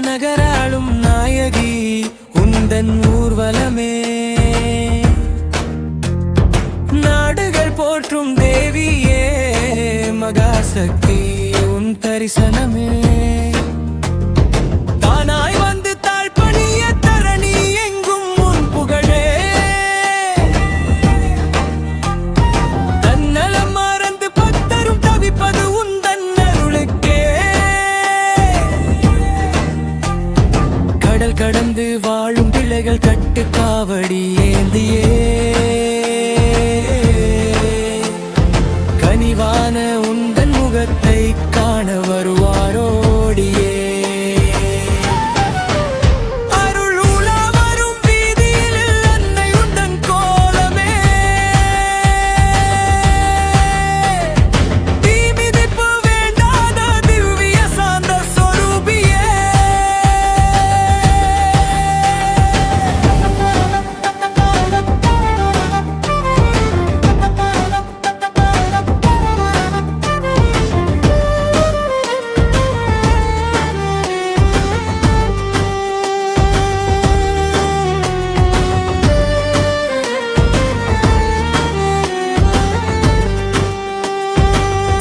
நகராளும் நாயகி உந்தன் ஊர்வலமே. நாடுகள் போற்றும் தேவியே மகாசக்தி உன் தரிசனமே. சேர்ந்து வாழும் பிள்ளைகள் கட்டு காவடி ஏந்தியே. கனிவான உந்தன் முகத்தை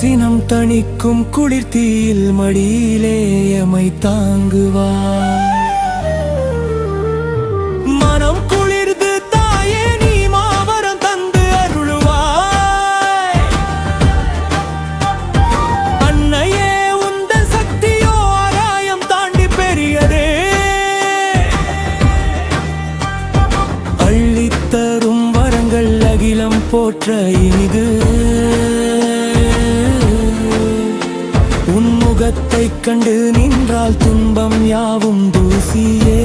தினம் தணிக்கும் குளிர்த்தியில் மடியிலே எமை தாங்குவார் மனம் குளிர்ந்து தாயே நீ மாவரம் தந்து அருள்வாய். அன்னையே உந்த சக்தியோ ஆராயம் தாண்டி பெரியதே. அள்ளித்தரும் வரங்கள் அகிலம் போற்ற இனிது. உன் கண்டு நின்றால் துன்பம் யாவும் தூசியே.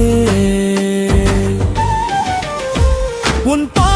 உன் பா